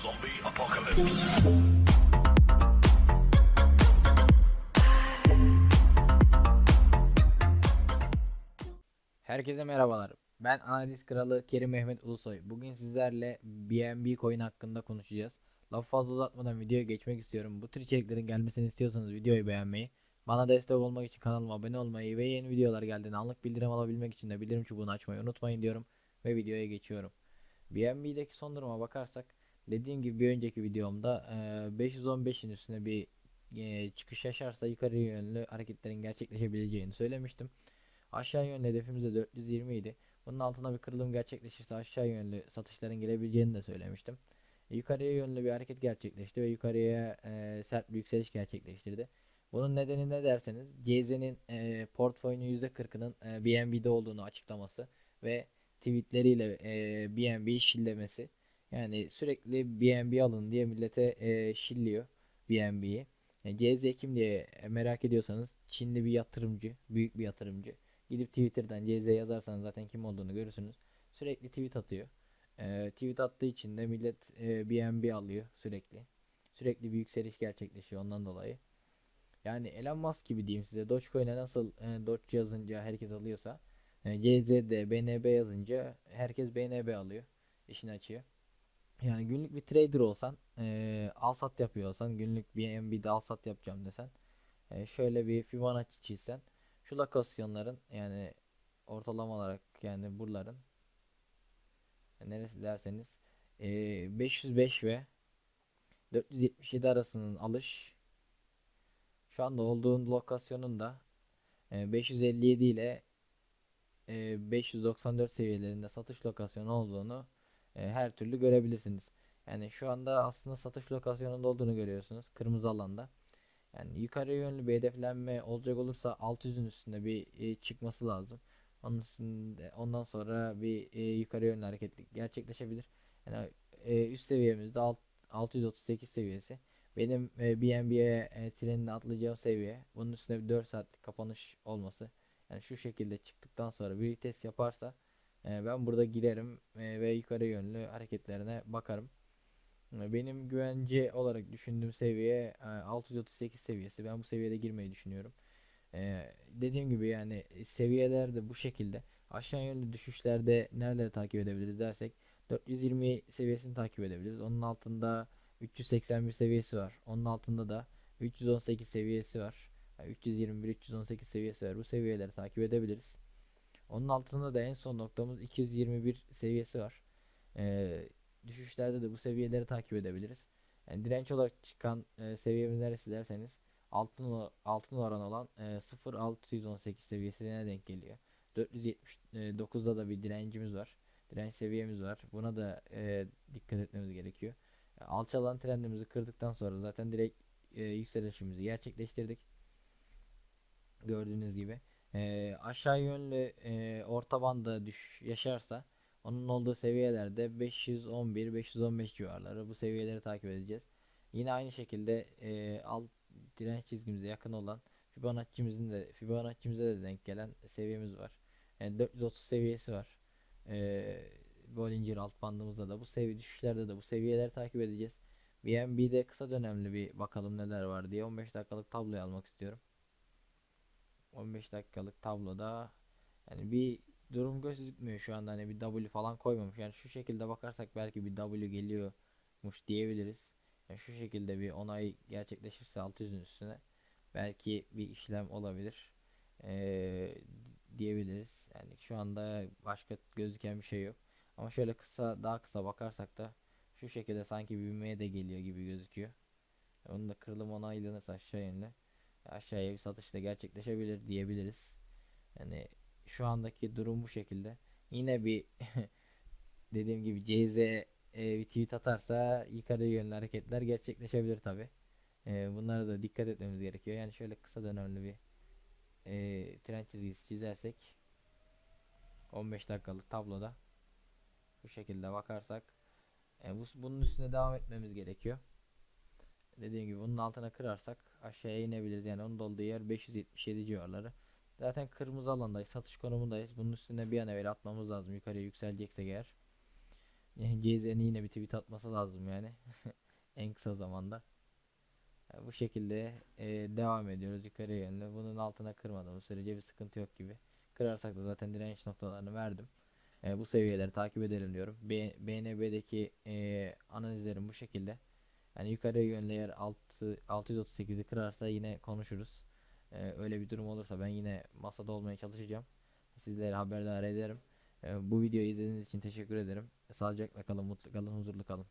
Zombie apocalypse. Herkese merhabalar. Ben analiz kralı Kerim Mehmet Ulusoy. Bugün sizlerle BNB coin hakkında konuşacağız. Lafı fazla uzatmadan videoya geçmek istiyorum. Bu tür içeriklerin gelmesini istiyorsanız videoyu beğenmeyi, bana destek olmak için kanalıma abone olmayı ve yeni videolar geldiğinde anlık bildirim alabilmek için de bildirim çubuğunu açmayı unutmayın diyorum ve videoya geçiyorum. BNB'deki son duruma bakarsak dediğim gibi bir önceki videomda eee, 515'in üstüne bir çıkış yaşarsa yukarı yönlü hareketlerin gerçekleşebileceğini söylemiştim. Aşağı yönlü hedefimiz de 420 idi. Bunun altına bir kırılım gerçekleşirse aşağı yönlü satışların gelebileceğini de söylemiştim. E, yukarıya yönlü bir hareket gerçekleşti ve yukarıya sert bir yükseliş gerçekleştirdi. Bunun nedeni ne derseniz CZ'nin e, portföyünün %40'ının e, BNB'de olduğunu açıklaması ve tweetleriyle e, BNB'yi şillemesi. Yani sürekli BNB alın diye millete e, şilliyor BNB'yi. E, CZ kim diye merak ediyorsanız Çinli bir yatırımcı, büyük bir yatırımcı. Gidip Twitter'dan CZ yazarsanız zaten kim olduğunu görürsünüz. Sürekli tweet atıyor. Ee, tweet attığı için de millet e, BNB alıyor sürekli. Sürekli bir yükseliş gerçekleşiyor ondan dolayı. Yani Elon Musk gibi diyeyim size. Dogecoin'e nasıl e, Doge yazınca herkes alıyorsa e, CZ'de BNB yazınca herkes BNB alıyor. İşini açıyor. Yani günlük bir trader olsan e, al sat yapıyor olsan günlük BNB'de al sat yapacağım desen e, şöyle bir Fibonacci çizsen şu lokasyonların yani ortalama olarak yani buraların neresi derseniz e, 505 ve 477 arasının alış şu anda olduğun lokasyonun da e, 557 ile e, 594 seviyelerinde satış lokasyonu olduğunu e, her türlü görebilirsiniz. Yani şu anda aslında satış lokasyonunda olduğunu görüyorsunuz. Kırmızı alanda. Yani yukarı yönlü bir hedeflenme olacak olursa 600'ün üstünde bir e, çıkması lazım. Onun üstünde, ondan sonra bir e, yukarı yönlü hareketlik gerçekleşebilir. Yani e, üst seviyemizde alt, 638 seviyesi. Benim e, BNB'ye e, trenine atlayacağım seviye. Bunun üstüne bir 4 saatlik kapanış olması. Yani şu şekilde çıktıktan sonra bir test yaparsa e, ben burada girerim e, ve yukarı yönlü hareketlerine bakarım. Benim güvence olarak düşündüğüm seviye e, 638 seviyesi. Ben bu seviyede girmeyi düşünüyorum. Ee, dediğim gibi yani seviyeler de bu şekilde. Aşağı yönlü düşüşlerde nereleri takip edebiliriz dersek 420 seviyesini takip edebiliriz. Onun altında 381 seviyesi var. Onun altında da 318 seviyesi var. Yani 321 318 seviyesi var. Bu seviyeleri takip edebiliriz. Onun altında da en son noktamız 221 seviyesi var. Ee, düşüşlerde de bu seviyeleri takip edebiliriz. Yani direnç olarak çıkan e, seviyemiz neresi derseniz altın altın oran olan e, 0.618 seviyesine denk geliyor. 479'da da bir direncimiz var. Direnç seviyemiz var. Buna da e, dikkat etmemiz gerekiyor. E, alçalan trendimizi kırdıktan sonra zaten direkt e, yükselişimizi gerçekleştirdik. Gördüğünüz gibi. E, aşağı yönlü e, orta banda düş yaşarsa onun olduğu seviyelerde 511-515 civarları bu seviyeleri takip edeceğiz. Yine aynı şekilde e, alt direnç çizgimize yakın olan Fibonacci'mizin de Fibonacci'mize de denk gelen seviyemiz var. Yani 430 seviyesi var. E, Bollinger alt bandımızda da bu seviye düşüşlerde de bu seviyeleri takip edeceğiz. BNB'de kısa dönemli bir bakalım neler var diye 15 dakikalık tabloyu almak istiyorum. 15 dakikalık tabloda yani bir durum gözükmüyor şu anda hani bir W falan koymamış. Yani şu şekilde bakarsak belki bir W geliyormuş diyebiliriz. Yani şu şekilde bir onay gerçekleşirse 600'ün üstüne belki bir işlem olabilir. Ee, diyebiliriz. Yani şu anda başka gözüken bir şey yok. Ama şöyle kısa daha kısa bakarsak da şu şekilde sanki büyümeye de geliyor gibi gözüküyor. Onun da kırılım onaylanırsa aşağı yönlü aşağıya bir satış da gerçekleşebilir diyebiliriz. Yani şu andaki durum bu şekilde. Yine bir dediğim gibi CZ e, bir tweet atarsa yukarı yönlü hareketler gerçekleşebilir tabi. E, bunlara da dikkat etmemiz gerekiyor. Yani şöyle kısa dönemli bir e, trend çizgisi çizersek 15 dakikalık tabloda bu şekilde bakarsak e, bu, bunun üstüne devam etmemiz gerekiyor. Dediğim gibi bunun altına kırarsak aşağıya inebiliriz. Yani onun olduğu yer 577 civarları. Zaten kırmızı alandayız. Satış konumundayız. Bunun üstüne bir an evvel atmamız lazım. Yukarıya yükseleceksek eğer. CZ'nin yine bir tweet atması lazım yani. en kısa zamanda. Ya bu şekilde e, devam ediyoruz yukarı yönlü. Bunun altına kırmadığımız sürece bir sıkıntı yok gibi. Kırarsak da zaten direnç noktalarını verdim. E, bu seviyeleri takip edelim diyorum. B, BNB'deki e, analizlerim bu şekilde. Yani yukarı yönlü eğer 6, 638'i kırarsa yine konuşuruz. E, öyle bir durum olursa ben yine masada olmaya çalışacağım. Sizleri haberdar ederim. E, bu videoyu izlediğiniz için teşekkür ederim. Sağlıcakla kalın, mutlu kalın, huzurlu kalın.